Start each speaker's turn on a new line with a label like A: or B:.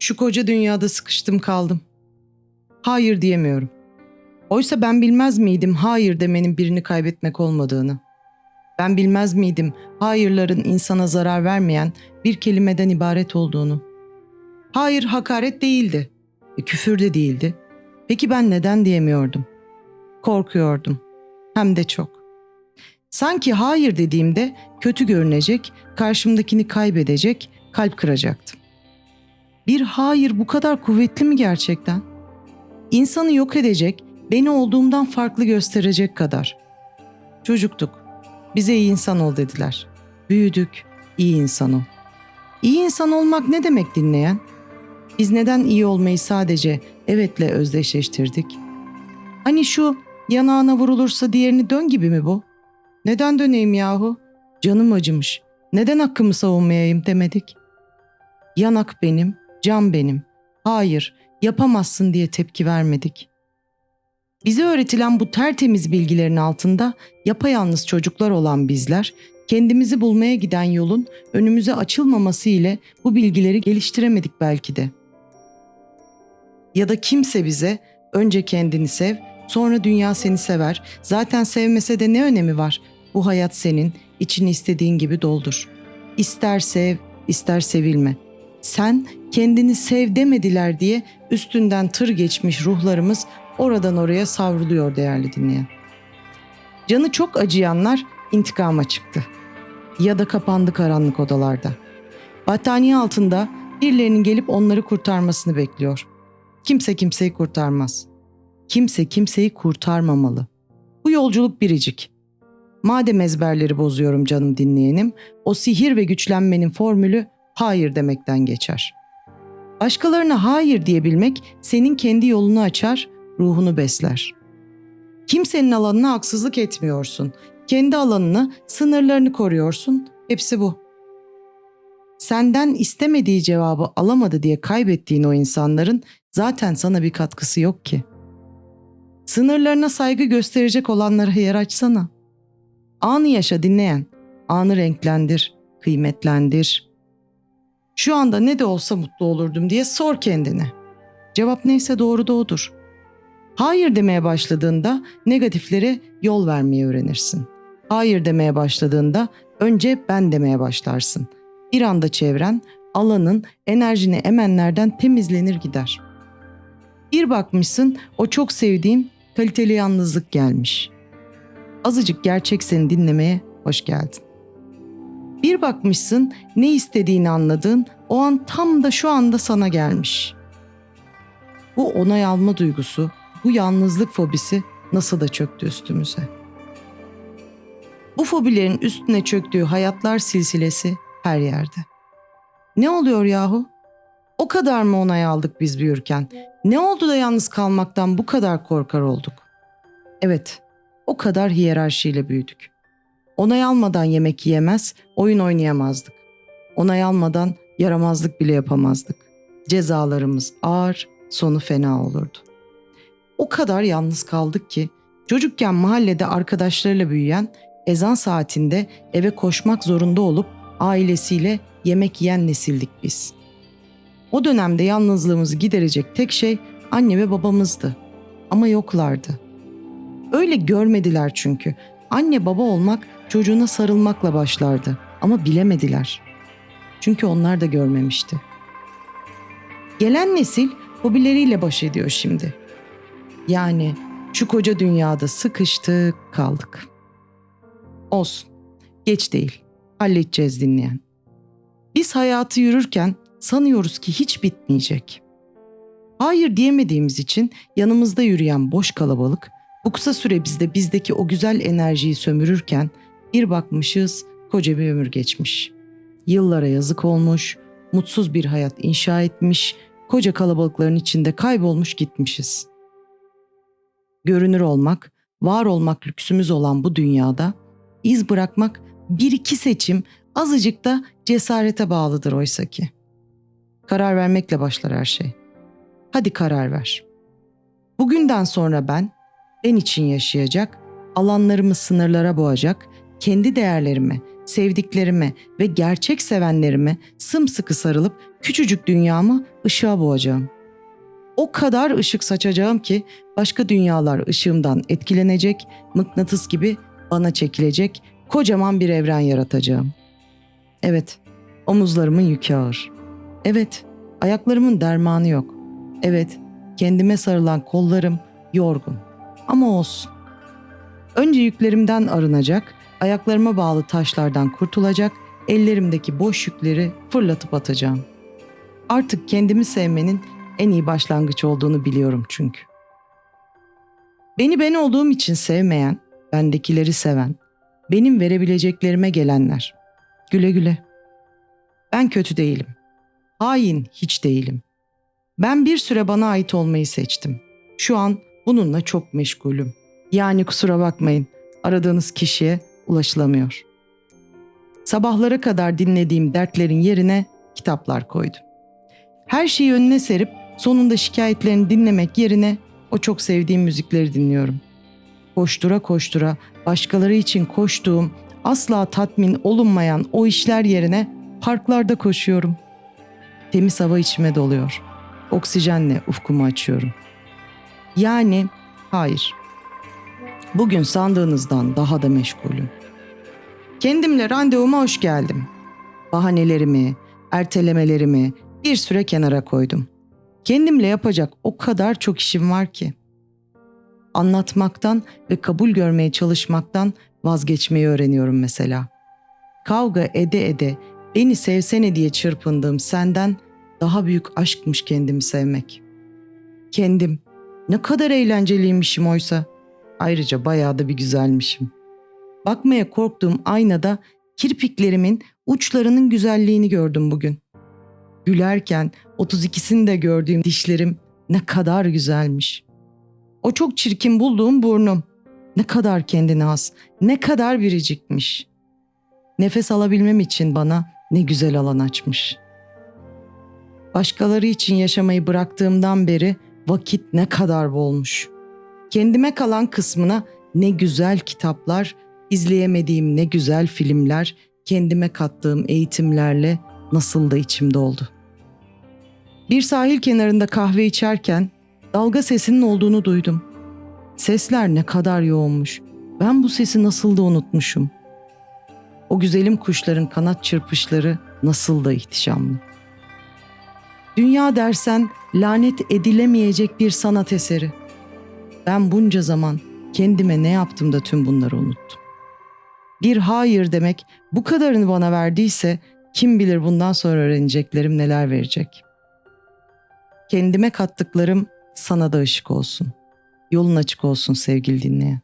A: Şu koca dünyada sıkıştım kaldım. Hayır diyemiyorum. Oysa ben bilmez miydim hayır demenin birini kaybetmek olmadığını? Ben bilmez miydim hayırların insana zarar vermeyen bir kelimeden ibaret olduğunu? Hayır hakaret değildi. E, küfür de değildi. Peki ben neden diyemiyordum? Korkuyordum. Hem de çok. Sanki hayır dediğimde kötü görünecek, karşımdakini kaybedecek, kalp kıracaktım. Bir hayır bu kadar kuvvetli mi gerçekten? İnsanı yok edecek, beni olduğumdan farklı gösterecek kadar. Çocuktuk. Bize iyi insan ol dediler. Büyüdük, iyi insan ol. İyi insan olmak ne demek dinleyen? Biz neden iyi olmayı sadece evetle özdeşleştirdik? Hani şu yanağına vurulursa diğerini dön gibi mi bu? Neden döneyim yahu? Canım acımış. Neden hakkımı savunmayayım demedik? Yanak benim, can benim. Hayır, yapamazsın diye tepki vermedik. Bize öğretilen bu tertemiz bilgilerin altında yapayalnız çocuklar olan bizler, kendimizi bulmaya giden yolun önümüze açılmaması ile bu bilgileri geliştiremedik belki de. Ya da kimse bize önce kendini sev, sonra dünya seni sever. Zaten sevmese de ne önemi var? Bu hayat senin, içini istediğin gibi doldur. İster sev, ister sevilme. Sen kendini sev demediler diye üstünden tır geçmiş ruhlarımız oradan oraya savruluyor değerli dinleyen. Canı çok acıyanlar intikama çıktı. Ya da kapandı karanlık odalarda. Battaniye altında birilerinin gelip onları kurtarmasını bekliyor. Kimse kimseyi kurtarmaz. Kimse kimseyi kurtarmamalı. Bu yolculuk biricik. Madem ezberleri bozuyorum canım dinleyenim, o sihir ve güçlenmenin formülü hayır demekten geçer. Başkalarına hayır diyebilmek senin kendi yolunu açar, ruhunu besler. Kimsenin alanına haksızlık etmiyorsun. Kendi alanını, sınırlarını koruyorsun. Hepsi bu. Senden istemediği cevabı alamadı diye kaybettiğin o insanların zaten sana bir katkısı yok ki. Sınırlarına saygı gösterecek olanlara yer açsana. Anı yaşa dinleyen. Anı renklendir, kıymetlendir. Şu anda ne de olsa mutlu olurdum diye sor kendine. Cevap neyse doğru da odur. Hayır demeye başladığında negatiflere yol vermeyi öğrenirsin. Hayır demeye başladığında önce ben demeye başlarsın. Bir anda çevren, alanın, enerjini emenlerden temizlenir gider. Bir bakmışsın o çok sevdiğin kaliteli yalnızlık gelmiş. Azıcık gerçek seni dinlemeye hoş geldin. Bir bakmışsın ne istediğini anladığın o an tam da şu anda sana gelmiş. Bu onay alma duygusu, bu yalnızlık fobisi nasıl da çöktü üstümüze. Bu fobilerin üstüne çöktüğü hayatlar silsilesi her yerde. Ne oluyor yahu? O kadar mı onay aldık biz büyürken? Ne oldu da yalnız kalmaktan bu kadar korkar olduk? Evet, o kadar hiyerarşiyle büyüdük. Onay almadan yemek yiyemez, oyun oynayamazdık. Onay almadan yaramazlık bile yapamazdık. Cezalarımız ağır, sonu fena olurdu. O kadar yalnız kaldık ki çocukken mahallede arkadaşlarıyla büyüyen, ezan saatinde eve koşmak zorunda olup ailesiyle yemek yiyen nesildik biz. O dönemde yalnızlığımızı giderecek tek şey anne ve babamızdı. Ama yoklardı. Öyle görmediler çünkü. Anne baba olmak çocuğuna sarılmakla başlardı ama bilemediler. Çünkü onlar da görmemişti. Gelen nesil hobileriyle baş ediyor şimdi. Yani şu koca dünyada sıkıştık kaldık. Olsun. Geç değil. Halledeceğiz dinleyen. Biz hayatı yürürken sanıyoruz ki hiç bitmeyecek. Hayır diyemediğimiz için yanımızda yürüyen boş kalabalık bu kısa süre bizde bizdeki o güzel enerjiyi sömürürken bir bakmışız koca bir ömür geçmiş. Yıllara yazık olmuş, mutsuz bir hayat inşa etmiş, koca kalabalıkların içinde kaybolmuş gitmişiz. Görünür olmak, var olmak lüksümüz olan bu dünyada iz bırakmak bir iki seçim azıcık da cesarete bağlıdır oysa ki. Karar vermekle başlar her şey. Hadi karar ver. Bugünden sonra ben, ben için yaşayacak, alanlarımı sınırlara boğacak, kendi değerlerime, sevdiklerime ve gerçek sevenlerime sımsıkı sarılıp küçücük dünyamı ışığa boğacağım. O kadar ışık saçacağım ki başka dünyalar ışığımdan etkilenecek, mıknatıs gibi bana çekilecek, kocaman bir evren yaratacağım. Evet, omuzlarımın yükü ağır. Evet, ayaklarımın dermanı yok. Evet, kendime sarılan kollarım yorgun. Ama olsun. Önce yüklerimden arınacak, ayaklarıma bağlı taşlardan kurtulacak, ellerimdeki boş yükleri fırlatıp atacağım. Artık kendimi sevmenin en iyi başlangıç olduğunu biliyorum çünkü. Beni ben olduğum için sevmeyen, bendekileri seven, benim verebileceklerime gelenler. Güle güle. Ben kötü değilim. Hain hiç değilim. Ben bir süre bana ait olmayı seçtim. Şu an bununla çok meşgulüm. Yani kusura bakmayın, aradığınız kişiye ulaşılamıyor. Sabahlara kadar dinlediğim dertlerin yerine kitaplar koydum. Her şeyi önüne serip sonunda şikayetlerini dinlemek yerine o çok sevdiğim müzikleri dinliyorum. Koştura koştura başkaları için koştuğum, asla tatmin olunmayan o işler yerine parklarda koşuyorum. Temiz hava içime doluyor. Oksijenle ufkumu açıyorum. Yani hayır. Bugün sandığınızdan daha da meşgulüm. Kendimle randevuma hoş geldim. Bahanelerimi, ertelemelerimi bir süre kenara koydum. Kendimle yapacak o kadar çok işim var ki. Anlatmaktan ve kabul görmeye çalışmaktan vazgeçmeyi öğreniyorum mesela. Kavga ede ede beni sevsene diye çırpındığım senden daha büyük aşkmış kendimi sevmek. Kendim ne kadar eğlenceliymişim oysa. Ayrıca bayağı da bir güzelmişim. Bakmaya korktuğum aynada kirpiklerimin uçlarının güzelliğini gördüm bugün. Gülerken 32'sinde gördüğüm dişlerim ne kadar güzelmiş. O çok çirkin bulduğum burnum. Ne kadar kendine has, ne kadar biricikmiş. Nefes alabilmem için bana ne güzel alan açmış. Başkaları için yaşamayı bıraktığımdan beri vakit ne kadar bolmuş. Kendime kalan kısmına ne güzel kitaplar, izleyemediğim ne güzel filmler, kendime kattığım eğitimlerle nasıl da içim doldu. Bir sahil kenarında kahve içerken dalga sesinin olduğunu duydum. Sesler ne kadar yoğunmuş. Ben bu sesi nasıl da unutmuşum. O güzelim kuşların kanat çırpışları nasıl da ihtişamlı. Dünya dersen lanet edilemeyecek bir sanat eseri. Ben bunca zaman kendime ne yaptım da tüm bunları unuttum. Bir hayır demek bu kadarını bana verdiyse kim bilir bundan sonra öğreneceklerim neler verecek. Kendime kattıklarım sana da ışık olsun. Yolun açık olsun sevgili dinleyen.